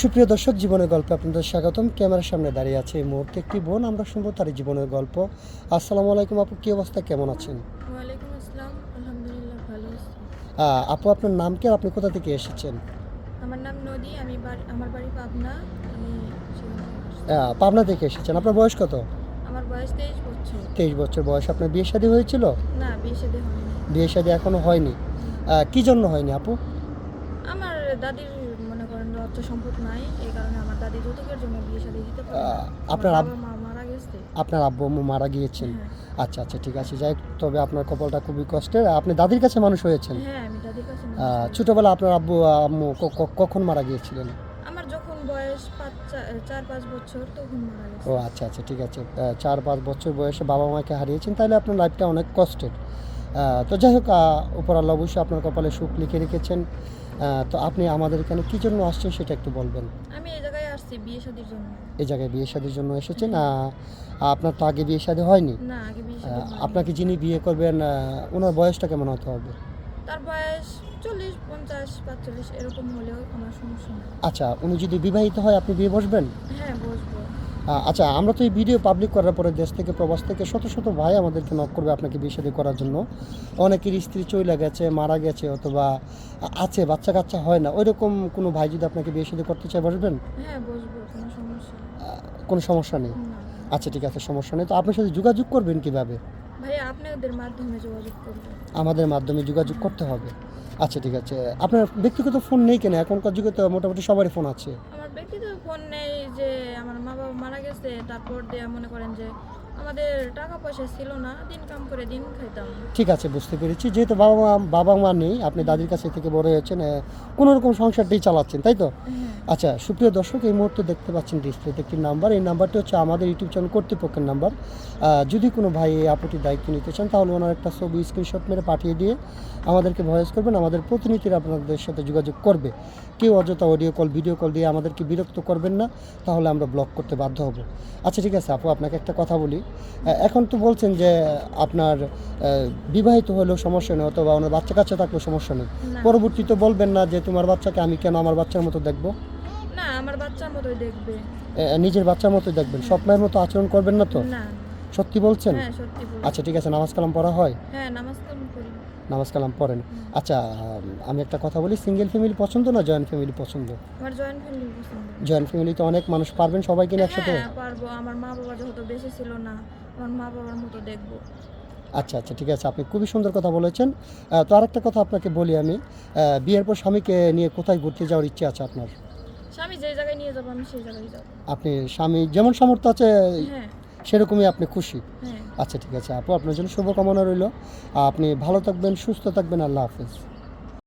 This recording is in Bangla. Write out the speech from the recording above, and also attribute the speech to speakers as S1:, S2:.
S1: সুপ্রিয় দর্শক জীবনের গল্পে আপনাদের স্বাগতম। ক্যামেরার সামনে দাঁড়িয়ে আছে এই মুহূর্তে একটি বোন। আমরা শুনব তার জীবনের গল্প। আসসালামু আলাইকুম আপু কি অবস্থা? কেমন আছেন? আপু আপনার নাম কি আপনি কোথা থেকে এসেছেন?
S2: আমার নাম নদী আমি আমার বাড়ি পাবনা।
S1: পাবনা থেকে এসেছেন। আপনার বয়স কত?
S2: আমার বয়স তেইশ বছর।
S1: তেইশ বছর বয়স। আপনার বিয়ে শাদী হয়েছিল?
S2: না বিয়ে শাদী হয়নি।
S1: বিয়ে শাদী এখনও হয়নি। কি জন্য হয়নি আপু?
S2: আমার দাদির অর্থ সম্পদ নাই এই কারণে আমার দাদি যৌতুকের জন্য বিয়ে শাদী দিতে পারে
S1: আপনার
S2: মা মারা গেছে।
S1: আপনার আব্বু আম্মু মারা গিয়েছেন?
S2: হ্যাঁ।
S1: আচ্ছা আচ্ছা ঠিক আছে যাই তবে আপনার কপালটা খুবই কষ্টের। আপনি দাদির কাছে মানুষ হয়েছেন?
S2: হ্যাঁ আমি দাদির কাছে
S1: ছোটবেলা আপনার আব্বু আম্মু কখন মারা গিয়েছিলেন?
S2: আমার যখন বয়স পাঁচ চার পাঁচ বছর তখন মারা গেছে।
S1: ও আচ্ছা আচ্ছা ঠিক আছে। চার পাঁচ বছর বয়সে বাবা মাকে হারিয়েছেন তাহলে আপনার লাইফটা অনেক কষ্টের। তো যাই হোক উপর আল্লাহ অবশ্যই আপনার কপালে সুখ লিখে রেখেছেন। তো আপনি আমাদের এখানে কী জন্য আসছেন সেটা একটু বলবেন।
S2: আমি এই জায়গায় আসছি বিয়ে শাদীর জন্য।
S1: এই জায়গায় বিয়ে শাদির জন্য এসেছেন? আপনার তো আগে বিয়ে শাদী হয়নি?
S2: না আগে বিয়ে।
S1: আপনাকে যিনি বিয়ে করবেন ওনার বয়সটা কেমন হতে হবে?
S2: তার বয়স চল্লিশ পঞ্চাশ পাঁচচল্লিশ এরকম হলেও আমার সমস্যা
S1: আচ্ছা উনি যদি বিবাহিত হয় আপনি বিয়ে বসবেন?
S2: হ্যাঁ
S1: আচ্ছা আমরা তো এই ভিডিও পাবলিক করার পরে দেশ থেকে প্রবাস থেকে শত শত ভাই আমাদেরকে নক করবে আপনাকে বিয়ে শাদী করার জন্য। অনেকের স্ত্রী চলে গেছে মারা গেছে অথবা আছে বাচ্চা কাচ্চা হয় না। ওইরকম কোনো ভাই যদি আপনাকে বিয়ে শাদী করতে চায় বসবেন?
S2: হ্যাঁ কোনো সমস্যা নেই।
S1: আচ্ছা ঠিক আছে সমস্যা নেই। তো আপনার সাথে যোগাযোগ করবেন কীভাবে?
S2: আপনাদের মাধ্যমে যোগাযোগ
S1: আমাদের মাধ্যমে যোগাযোগ করতে হবে। আচ্ছা ঠিক আছে। আপনার ব্যক্তিগত ফোন নেই কেন? এখনকার যুগে তো মোটামুটি সবারই ফোন আছে
S2: আমার ব্যক্তিগত ফোন নেই যে আমার মা বাবা মারা গেছে তারপর দিয়ে মনে করেন যে আমাদের টাকা পয়সা ছিল না দিন কাম করে দিন খাইতাম।
S1: ঠিক আছে বুঝতে পেরেছি। যেহেতু বাবা মা বাবা মা নেই আপনি দাদির কাছে থেকে বড় হয়েছেন কোনো রকম সংসারটাই চালাচ্ছেন তাই তো? আচ্ছা সুপ্রিয় দর্শক এই মুহূর্তে দেখতে পাচ্ছেন ডিসপ্লেতে একটি নাম্বার এই নাম্বারটি হচ্ছে আমাদের ইউটিউব চ্যানেল কর্তৃপক্ষের নাম্বার যদি কোনো ভাই এই আপুটির দায়িত্ব নিতে চান তাহলে ওনার একটা ছবি স্ক্রিনশট মেরে পাঠিয়ে দিয়ে আমাদেরকে ভয়েস করবেন। আমাদের প্রতিনিধিরা আপনাদের সাথে যোগাযোগ করবে। কেউ অযথা অডিও কল ভিডিও কল দিয়ে আমাদেরকে বিরক্ত করবেন না তাহলে আমরা ব্লক করতে বাধ্য হব। আচ্ছা ঠিক আছে আপু আপনাকে একটা কথা বলি। এখন তো বলছেন যে আপনার বিবাহিত হলেও সমস্যা নেই অথবা ওনার বাচ্চা কাচ্চা থাকলেও সমস্যা নেই। পরবর্তীতে বলবেন না যে তোমার বাচ্চাকে আমি কেন আমার বাচ্চার মতো দেখব?
S2: আমার বাচ্চার মতোই দেখবে।
S1: নিজের বাচ্চার মতো দেখবেন। সব মায়ের মতো আচরণ করবেন না তো?
S2: না।
S1: সত্যি বলছেন?
S2: হ্যাঁ সত্যি বলি
S1: আচ্ছা ঠিক আছে নামাজ কালাম পড়া হয়?
S2: হ্যাঁ নামাজ কালাম করি
S1: নামাজ কালাম পড়েন। আচ্ছা আমি একটা কথা বলি সিঙ্গেল ফ্যামিলি পছন্দ না জয়েন্ট ফ্যামিলি পছন্দ?
S2: আমার জয়েন্ট ফ্যামিলি পছন্দ।
S1: জয়েন্ট ফ্যামিলিতে অনেক মানুষ পারবেন সবাইকে নিয়ে একসাথে?
S2: হ্যাঁ পারব। আমার মা বাবা যেহেতু বেশি ছিল না আমার মা বাবার মতো দেখব।
S1: আচ্ছা আচ্ছা ঠিক আছে আপনি খুবই সুন্দর কথা বলেছেন। আহ, তো আরেকটা কথা আপনাকে বলি আমি। আহ, বিয়ের পর স্বামীকে নিয়ে কোথায় ঘুরতে যাওয়ার ইচ্ছে আছে আপনার?
S2: স্বামী যে জায়গায় নিয়ে যাব আমি সেই জায়গায় যাব।
S1: আপনি স্বামী যেমন সামর্থ্য আছে
S2: হ্যাঁ।
S1: সেরকমই আপনি খুশি।
S2: হ্যাঁ।
S1: আচ্ছা ঠিক আছে। আপু আপনার জন্য শুভকামনা রইল। আপনি ভালো থাকবেন সুস্থ থাকবেন। আল্লাহ হাফিজ।